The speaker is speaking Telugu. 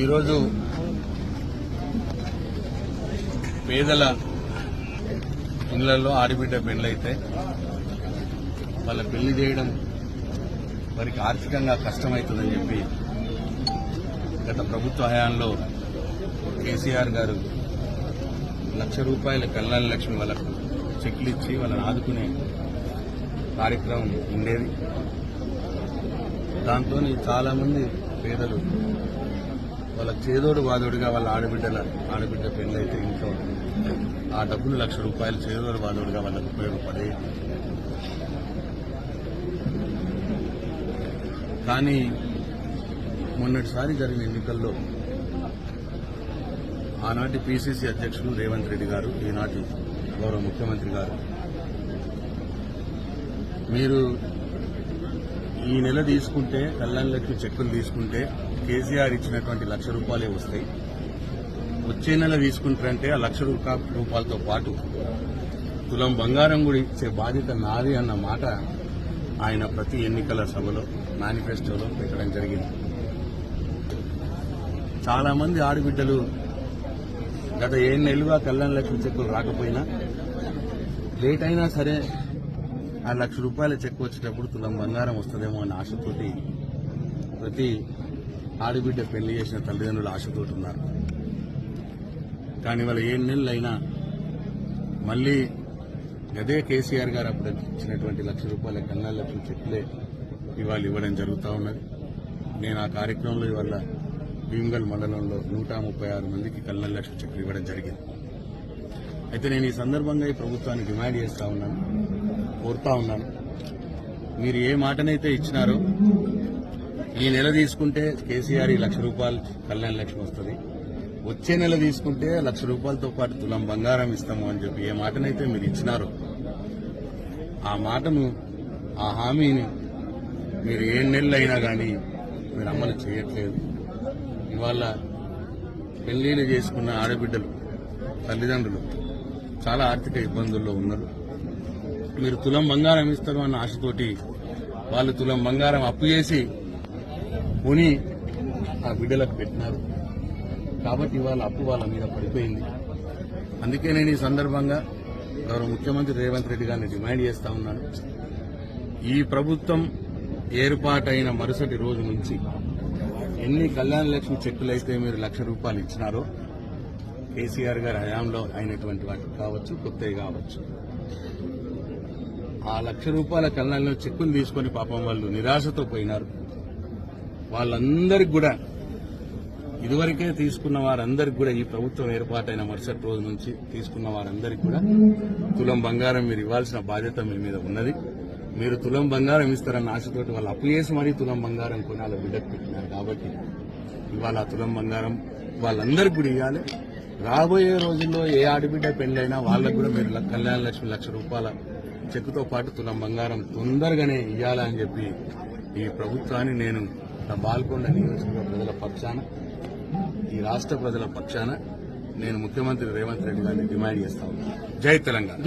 ఈరోజు పేదల ఇళ్ళలో ఆడబిడ్డ పెళ్ళైతే వాళ్ళ పెళ్ళి చేయడం వారికి ఆర్థికంగా కష్టమవుతుందని చెప్పి గత ప్రభుత్వ హయాంలో కేసీఆర్ గారు లక్ష రూపాయల కళ్యాణ లక్ష్మి వాళ్ళకు చెక్లు ఇచ్చి వాళ్ళని ఆదుకునే కార్యక్రమం ఉండేది. దాంతో చాలామంది పేదలు వాళ్ళ చేదోడు వాదోడుగా వాళ్ళ ఆడబిడ్డల ఆడబిడ్డ పెళ్ళైతే ఇంట్లో ఆ డబ్బులు లక్ష రూపాయలు చేదోడు వాదోడుగా వాళ్ళకు ఉపయోగపడే. కానీ మొన్నటిసారి జరిగిన ఎన్నికల్లో ఆనాటి పిసిసి అధ్యక్షులు రేవంత్ రెడ్డి గారు ఈనాటి గౌరవ ముఖ్యమంత్రి గారు మీరు ఈ నెల తీసుకుంటే కళ్యాణ చెక్కులు తీసుకుంటే కేసీఆర్ ఇచ్చినటువంటి లక్ష రూపాయలే వస్తాయి. వచ్చే నెల తీసుకుంటారంటే ఆ లక్ష రూపాయలతో పాటు తులం బంగారం కూడా ఇచ్చే బాధ్యత నాది అన్న మాట ఆయన ప్రతి ఎన్నికల సభలో మేనిఫెస్టోలో పెట్టడం జరిగింది. చాలామంది ఆడబిడ్డలు గత ఏడు నెలలుగా కళ్యాణ లక్ష్మి చెక్కులు రాకపోయినా లేట్ అయినా సరే ఆ లక్ష రూపాయల చెక్ వచ్చేటప్పుడు తులం బంగారం వస్తుందేమో అనే ఆశతోటి ప్రతి ఆడబిడ్డ పెళ్ళి చేసిన తల్లిదండ్రులు ఆశతోటి ఉన్నారు. కానీ వాళ్ళ ఏడు నెలలు అయినా మళ్ళీ అదే కేసీఆర్ గారు అప్పుడు ఇచ్చినటువంటి లక్ష రూపాయల కన్నా లక్షలు చెప్పులే ఇవాళ ఇవ్వడం జరుగుతూ ఉన్నది. నేను ఆ కార్యక్రమంలో ఇవాళ భీమగల్ మండలంలో నూట ముప్పై ఆరు మందికి కన్నా లక్ష చెక్కులు ఇవ్వడం జరిగింది. అయితే నేను ఈ సందర్భంగా ఈ ప్రభుత్వాన్ని డిమాండ్ చేస్తా ఉన్నాను కోరుతా ఉన్నాను. మీరు ఏ మాటనైతే ఇచ్చినారో ఈ నెల తీసుకుంటే కేసీఆర్ ఈ లక్ష రూపాయలు కళ్యాణ లక్ష్మి వస్తుంది. వచ్చే నెల తీసుకుంటే లక్ష రూపాయలతో పాటు తులం బంగారం ఇస్తాము అని చెప్పి ఏ మాటనైతే మీరు ఇచ్చినారో ఆ మాటను ఆ హామీని మీరు ఏ నెలలు అయినా కానీ మీరు అమలు చేయట్లేదు. ఇవాళ పెళ్ళిళ్ళు చేసుకున్న ఆడబిడ్డలు తల్లిదండ్రులు చాలా ఆర్థిక ఇబ్బందుల్లో ఉన్నారు. మీరు తులం బంగారం ఇస్తారు అన్న ఆశతోటి వాళ్ళు తులం బంగారం అప్పు చేసి కొని ఆ బిడ్డలకు పెట్టినారు. కాబట్టి ఇవాళ అప్పు వాళ్ళ మీద పడిపోయింది. అందుకే నేను ఈ సందర్భంగా గౌరవ ముఖ్యమంత్రి రేవంత్ రెడ్డి గారిని డిమాండ్ చేస్తా ఉన్నాను. ఈ ప్రభుత్వం ఏర్పాటైన మరుసటి రోజు నుంచి ఎన్ని కళ్యాణ లక్ష్మి చెక్కులైతే మీరు లక్ష రూపాయలు ఇచ్చినారో కేసీఆర్ గారి హయాంలో అయినటువంటి వాటికి కావచ్చు కొత్తవి కావచ్చు. ఆ లక్ష రూపాయల కళ్యాణంలో చెక్కులు తీసుకొని పాపం వాళ్ళు నిరాశతో పోయినారు. వాళ్ళందరికి కూడా ఇదివరకే తీసుకున్న వారందరికి కూడా ఈ ప్రభుత్వం ఏర్పాటైన మరుసటి రోజు నుంచి తీసుకున్న వారందరికి కూడా తులం బంగారం మీరు ఇవ్వాల్సిన బాధ్యత మీ మీద ఉన్నది. మీరు తులం బంగారం ఇస్తారన్న ఆశతోటి వాళ్ళు అప్పు చేసి మరీ తులం బంగారం కొనాల బిడ్డకు పెట్టినారు కాబట్టి ఇవాళ తులం బంగారం వాళ్ళందరికి కూడా ఇవ్వాలి. రాబోయే రోజుల్లో ఏ ఆడబిడ్డ పెళ్ళైనా వాళ్ళకు కూడా మీరు కళ్యాణ లక్ష్మి లక్ష రూపాయల చెక్కుతో పాటు తులం బంగారం తొందరగానే ఇవ్వాలని చెప్పి ఈ ప్రభుత్వాన్ని నేను నా బాల్కొండ నియోజకవర్గ ప్రజల పక్షాన ఈ రాష్ట్ర ప్రజల పక్షాన నేను ముఖ్యమంత్రి రేవంత్ రెడ్డి గారిని డిమాండ్ చేస్తా ఉన్నాను జై తెలంగాణ.